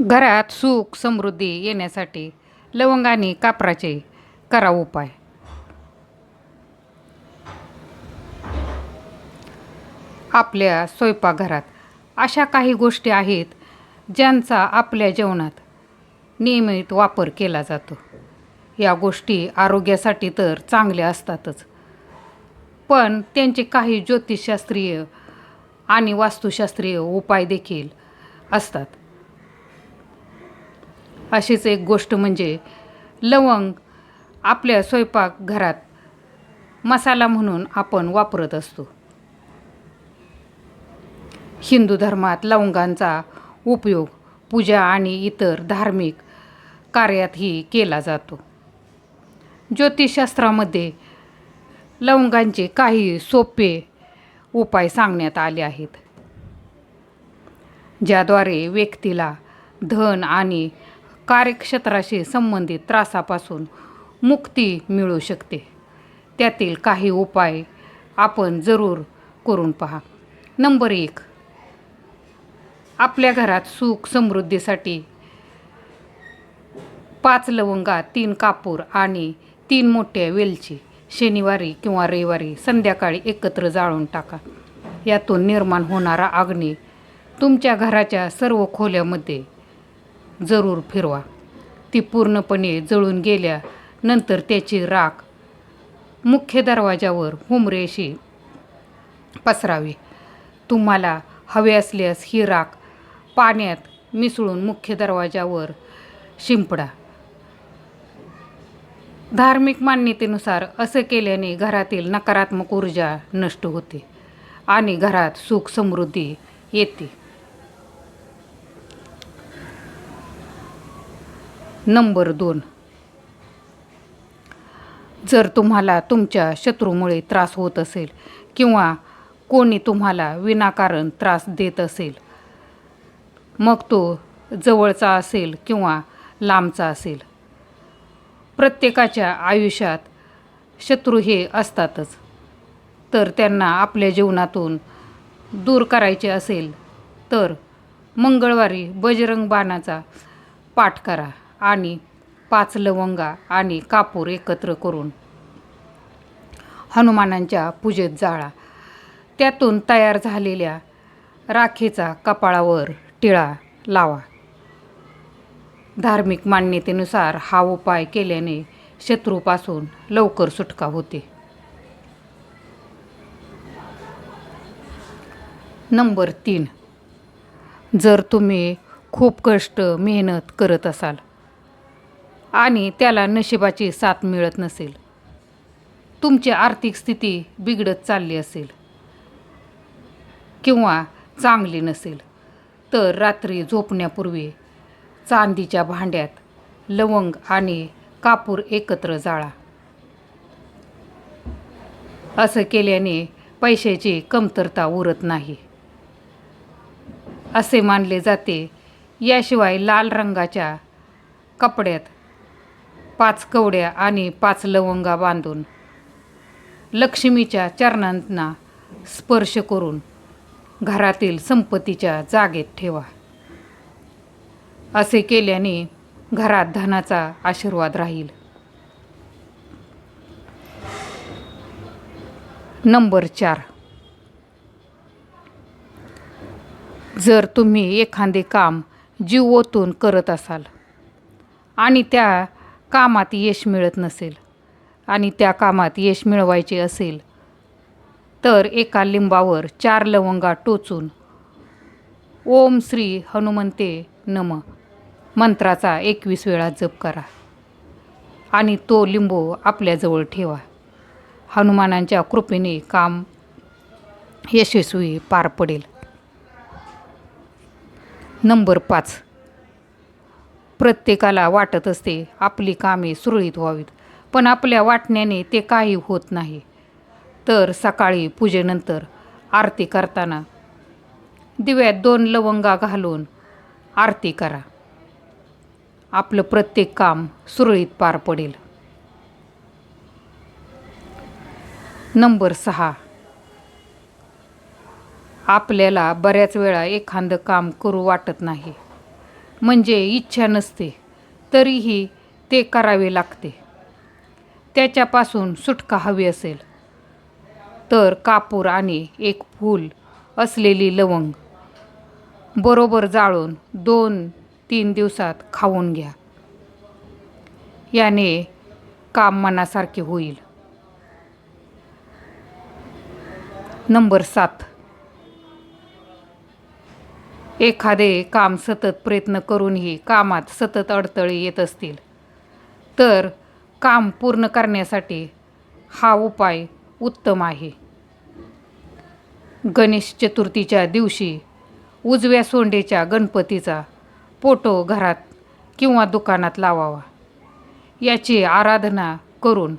घरात सुख समृद्धी येण्यासाठी लवंग आणि कापराचे करा उपाय. आपल्या स्वयंपाकघरात अशा काही गोष्टी आहेत ज्यांचा आपल्या जेवणात नियमित वापर केला जातो. या गोष्टी आरोग्यासाठी तर चांगल्या असतातच. पण त्यांचे काही ज्योतिषशास्त्रीय आणि वास्तुशास्त्रीय उपाय देखील असतात. अशीच एक गोष्ट म्हणजे लवंग आपल्या स्वयंपाकघरात मसाला म्हणून आपण वापरत असतो. हिंदू धर्मात लवंगांचा उपयोग पूजा आणि इतर धार्मिक कार्यातही केला जातो. ज्योतिषशास्त्रामध्ये लवंगांचे काही सोपे उपाय सांगण्यात आले आहेत. ज्याद्वारे व्यक्तीला धन आणि कार्यक्षेत्राशी संबंधित त्रासापासून मुक्ती मिळू शकते. त्यातील काही उपाय आपण जरूर करून पहा. नंबर एक आपल्या घरात सुख समृद्धीसाठी पाच लवंगा तीन कापूर आणि तीन मोठ्या वेलची शनिवारी किंवा रविवारी संध्याकाळी एकत्र जाळून टाका. यातून निर्माण होणारा अग्नी तुमच्या घराच्या सर्व खोल्यामध्ये जरूर फिरवा. ती पूर्णपणे जळून गेल्यानंतर त्याची राख मुख्य दरवाजावर हुमरेशी पसरावी. तुम्हाला हवे असल्यास ही राख पाण्यात मिसळून मुख्य दरवाजावर शिंपडा. धार्मिक मान्यतेनुसार असं केल्याने घरातील नकारात्मक ऊर्जा नष्ट होते आणि घरात सुख समृद्धी येते. नंबर दोन. जर तुम्हाला तुमच्या शत्रूमुळे त्रास होत असेल किंवा कोणी तुम्हाला विनाकारण त्रास देत असेल मग तो जवळचा असेल किंवा लांबचा असेल. प्रत्येकाच्या आयुष्यात शत्रू हे असतातच. तर त्यांना आपल्या जीवनातून दूर करायचे असेल तर मंगळवारी बजरंग बाणाचा पाठ करा. आणि पाच लवंगा आणि कापूर एकत्र करून हनुमानांच्या पूजेत जाळा. त्यातून तयार झालेल्या राखेचा कपाळावर टिळा लावा. धार्मिक मान्यतेनुसार हा उपाय केल्याने शत्रूपासून लवकर सुटका होते. नंबर तीन. जर तुम्ही खूप कष्ट मेहनत करत असाल आणि त्याला नशिबाची साथ मिळत नसेल. तुमची आर्थिक स्थिती बिघडत चालली असेल. किंवा चांगली नसेल. तर रात्री झोपण्यापूर्वी चांदीच्या भांड्यात लवंग आणि कापूर एकत्र जाळा. असं केल्याने पैशाची कमतरता उरत नाही. असे मानले जाते याशिवाय लाल रंगाच्या कपड्यात पाच कवड्या आणि पाच लवंगा बांधून लक्ष्मीच्या चरणांना स्पर्श करून घरातील संपत्तीच्या जागेत ठेवा. असे केल्याने घरात धनाचा आशीर्वाद राहील. नंबर चार. जर तुम्ही एखादे काम जीव ओतून करत असाल आणि त्या कामात यश मिळत नसेल आणि त्या कामात यश मिळवायचे असेल तर एका लिंबावर चार लवंगा टोचून ओम श्री हनुमंते नम मंत्राचा एकवीस वेळा जप करा आणि तो लिंबू आपल्याजवळ ठेवा. हनुमानांच्या कृपेने काम यशस्वी पार पडेल. नंबर पाच. प्रत्येकाला वाटत असते आपली कामे सुरळीत व्हावीत. पण आपल्या वाटण्याने ते काही होत नाही. तर सकाळी पूजेनंतर आरती करताना दिव्यात दोन लवंगा घालून आरती करा. आपलं प्रत्येक काम सुरळीत पार पडेल. नंबर सहा. आपल्याला बऱ्याच वेळा एखादं काम करू वाटत नाही. म्हणजे इच्छा नसते तरीही ते करावे लागते. त्याच्यापासून सुटका हवी असेल. तर कापूर आणि एक फूल असलेली लवंग बरोबर जाळून दोन तीन दिवसात खाऊन घ्या. याने काम मनासारखे होईल. नंबर सात. एखादे काम सतत प्रयत्न करूनही कामात सतत अडथळे येत असतील. तर काम पूर्ण करण्यासाठी हा उपाय उत्तम आहे. गणेश चतुर्थीच्या दिवशी उजव्या सोंडेच्या गणपतीचा फोटो घरात किंवा दुकानात लावावा. याची आराधना करून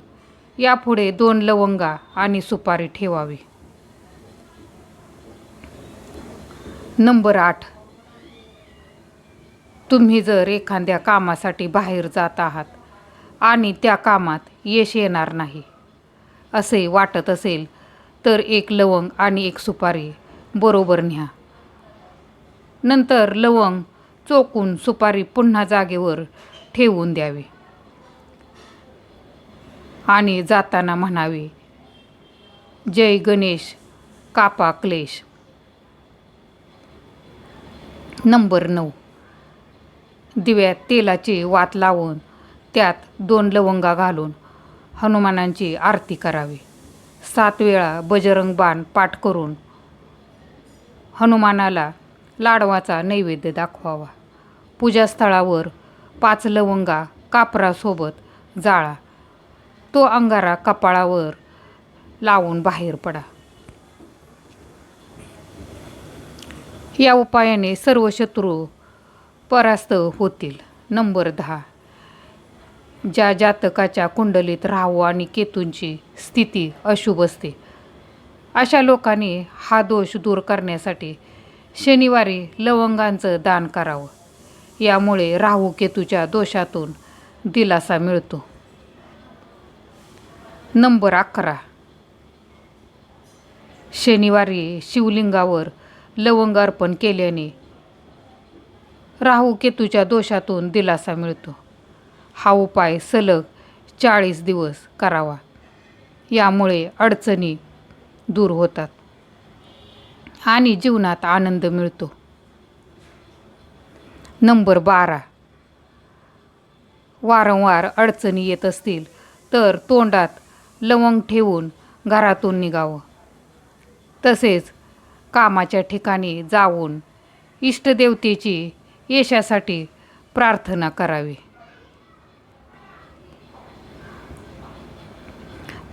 यापुढे दोन लवंगा आणि सुपारी ठेवावी. नंबर आठ. तुम्ही जर एखाद्या कामासाठी बाहेर जात आहात आणि त्या कामात यश येणार नाही असे वाटत असेल तर एक लवंग आणि एक सुपारी बरोबर न्या. नंतर लवंग चोकून सुपारी पुन्हा जागेवर ठेवून द्यावी. आणि जाताना म्हणावे जय गणेश कापा क्लेश. नंबर नऊ. दिव्यात तेलाची वात लावून त्यात दोन लवंगा घालून हनुमानांची आरती करावी. सात वेळा बजरंग बाण पाठ करून हनुमानाला लाडवाचा नैवेद्य दाखवावा. पूजास्थळावर पाच लवंगा कापरासोबत जाळा. तो अंगारा कपाळावर लावून बाहेर पडा. या उपायाने सर्व शत्रू परास्त होतील. नंबर दहा. ज्या जातकाच्या कुंडलीत राहू आणि केतूंची स्थिती अशुभ असते अशा लोकांनी हा दोष दूर करण्यासाठी शनिवारी लवंगांचं दान करावं. यामुळे राहू केतूच्या दोषातून दिलासा मिळतो. नंबर अकरा. शनिवारी शिवलिंगावर लवंग अर्पण केल्याने राहू केतूच्या दोषातून दिलासा मिळतो. हा उपाय सलग चाळीस दिवस करावा. यामुळे अडचणी दूर होतात आणि जीवनात आनंद मिळतो. नंबर बारा. वारंवार अडचणी येत असतील तर तोंडात लवंग ठेवून घरातून निघावं. तसेच कामाच्या ठिकाणी जाऊन इष्टदेवतेची यशासाठी प्रार्थना करावी.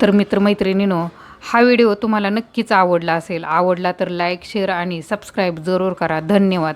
तर मित्रमैत्रिणीनो हा व्हिडिओ तुम्हाला नक्कीच आवडला असेल. आवडला तर लाईक शेअर आणि सबस्क्राईब जरूर करा. धन्यवाद.